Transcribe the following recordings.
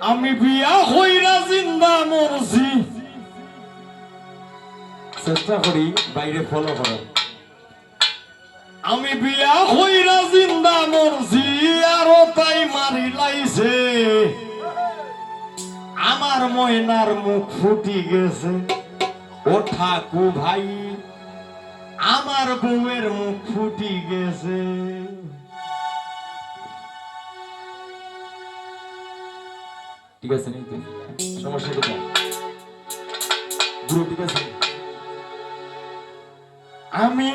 আমি বিয়া হইরা জিন্দা মরছি। চেষ্টা করি বাইরে ফলো করো আমি বিয়া হইরা জিন্দা মরছি আরও তাই মারি লাইছে। আমার ময়নার মুখ ফুটি গেছে। ও ঠাকু ভাই আমার বউয়ের মুখ ফুটি গেছে। ঠিক আছে নেই তো সমস্যা কোথায় গুরু, ঠিক আছে? আমি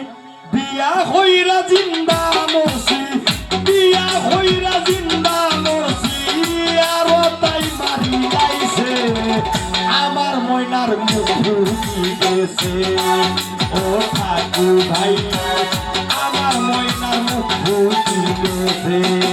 বিয়া হইরা জিন্দা মরছি, বিয়া হইরা জিন্দা মরছি, আরও তাই মারি লাইছে আমার ময়নার মুখ ফুটি গেছে। ও ঠাকু ভাই আমার ময়নার মুখ ফুটি গেছে।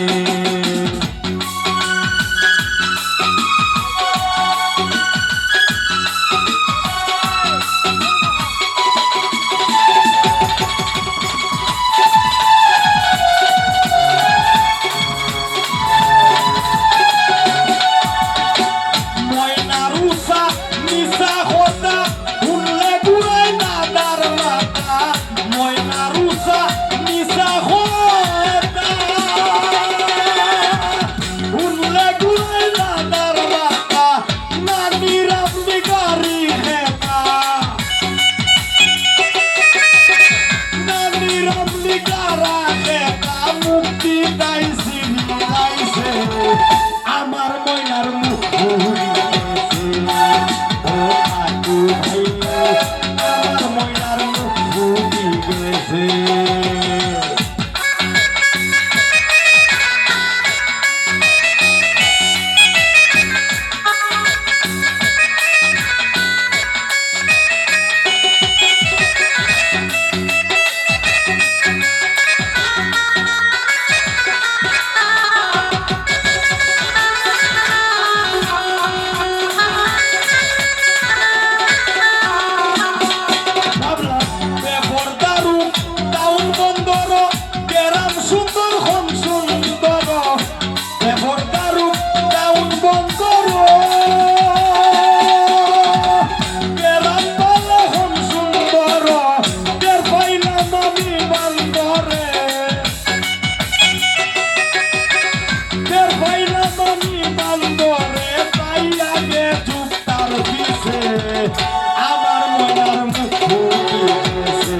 আমার মনার মুখ ফুটে গেছে।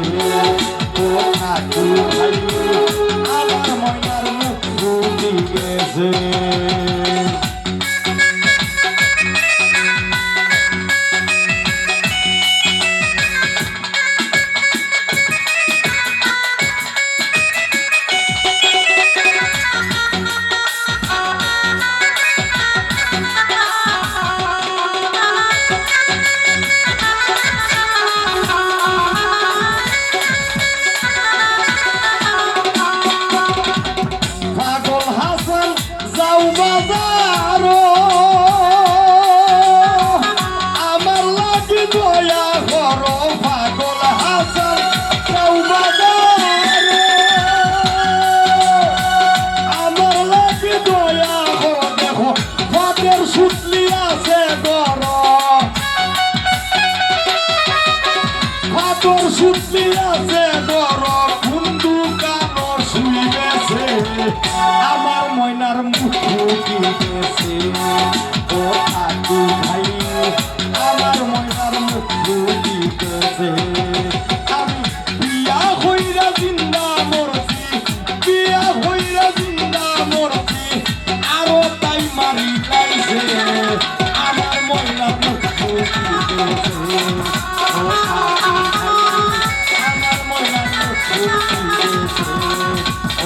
ও ঠাকু ভাই আমার মনার মুখ গেছে। ফাটর সুতলি আছে গর কুন্দু কানর শুই গেছে আমার ময়নার মুখ ফুটি গেছে ও ঠাকু ভাই, আমার ময়নার মুখ গেছে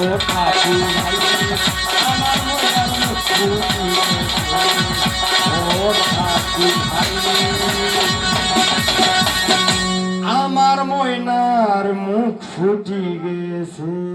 আমার ময়নার মুখ ফুটি গেছে।